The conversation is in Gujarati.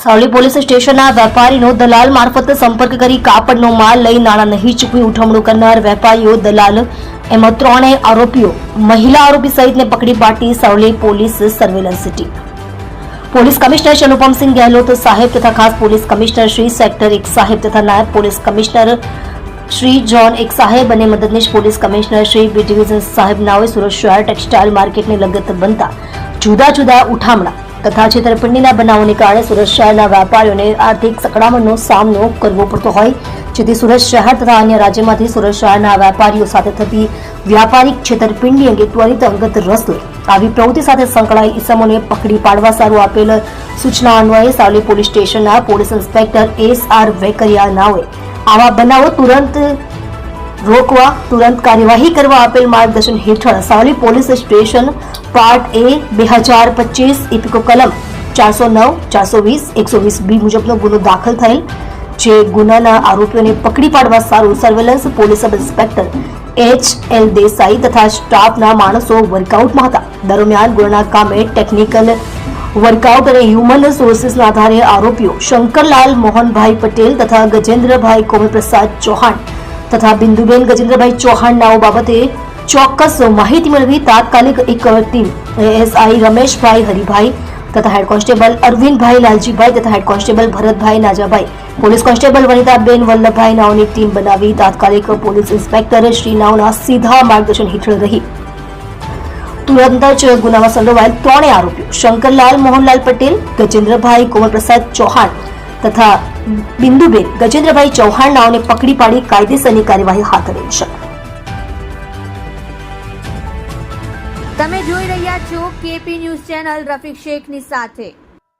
સાવલી પોલીસ સ્ટેશનના વેપારીનો દલાલ મારફત સંપર્ક કરી કાપડનો માલ લઈ નાણાં નહીં ચૂકવી ઉઠમણું કરનાર વેપારીઓ દલાલ. એમાં ત્રણેય આરોપીઓ મહિલા આરોપી સહિતને પકડી પાડી Savli police surveillance city. Police commissioner Shri Anupamsinh Gehlot સાહેબ તથા ખાસ પોલીસ કમિશનર શ્રી સેક્ટર એક સાહેબ તથા નાયબ પોલીસ કમિશનર શ્રી જોન એક સાહેબ અને મદદનીશ police commissioner Shri B division સાહેબ નાવે સુરત શહેર ટેક્સટાઇલ માર્કેટને લગત બનતા જુદા જુદા ઉઠામણા તથા છેતરપિંડીના બનાવોને કારણે સુરત શહેરના વેપારીઓને આર્થિક સંકળામણનો સામનો કરવો પડતો હોય. જેથી સુરત શહેર તથા અન્ય રાજ્યમાંથી સુરત શહેરના વેપારીઓ સાથે થતી વ્યાપારિક છેતરપિંડી અંગે ત્વરિત અંગત રસ આવી પ્રવૃત્તિ સાથે સંકળાયેલ ઇસમોને પકડી પાડવા સારું આપેલ સૂચના અન્વયે સાવલી પોલીસ સ્ટેશનના police inspector S R Vekariya નાઓએ આવા બનાવો તુરંત રોકવા તુરંત કાર્યવાહી કરવા આપેલ માર્ગદર્શન હેઠળ Savli police station part A, બે હજાર પચીસ, ઇપિકો કલમ ચારસો નવ, ચારસો વીસ, એકસો વીસ બી મુજબનો ગુનો દાખલ થયેલ, જે ગુનાના આરોપીઓને પકડી પાડવા સારું surveillance police sub inspector H L Desai તથા સ્ટાફના માણસો વર્કઆઉટમાં હતા. દરમિયાન ગુનાના કામે ટેકનિકલ વર્કઆઉટ અને હ્યુમન સોર્સિસના આધારે આરોપીઓ શંકરલાલ મોહનભાઈ પટેલ તથા ગજેન્દ્રભાઈ કોમલપ્રસાદ ચૌહાણ તથા બિંદુબેન ગજેન્દ્રભાઈ ચૌહાણ નાઓ બાબતે ચોક્કસ માહિતી મેળવી તાત્કાલિક એક ટીમ એએસઆઈ રમેશભાઈ હરિભાઈ તથા હેડ કોન્સ્ટેબલ અરવિંદભાઈ લાલજીભાઈ તથા head constable Bharatbhai Najabhai police constable Vanitaben Vallabhbhai નાઓની team બનાવી તાત્કાલિક પોલીસ ઇન્સ્પેક્ટર શ્રી નાઓના સીધા માર્ગદર્શન હેઠળ રહી તુરંત જ ગુનામાં સંડોવાયેલ ત્રણેય આરોપીઓ શંકરલાલ મોહનલાલ પટેલ ગજેન્દ્રભાઈ કોમલપ્રસાદ ચૌહાણ તથા બિંદુબેન ગજેન્દ્રભાઈ ચૌહાણ નાઓને પકડી પાડી કાયદેસરની કાર્યવાહી હાથ ધરી છે. તમે જોઈ રહ્યા છો કેપી ન્યૂઝ ચેનલ રફીક શેખની સાથે.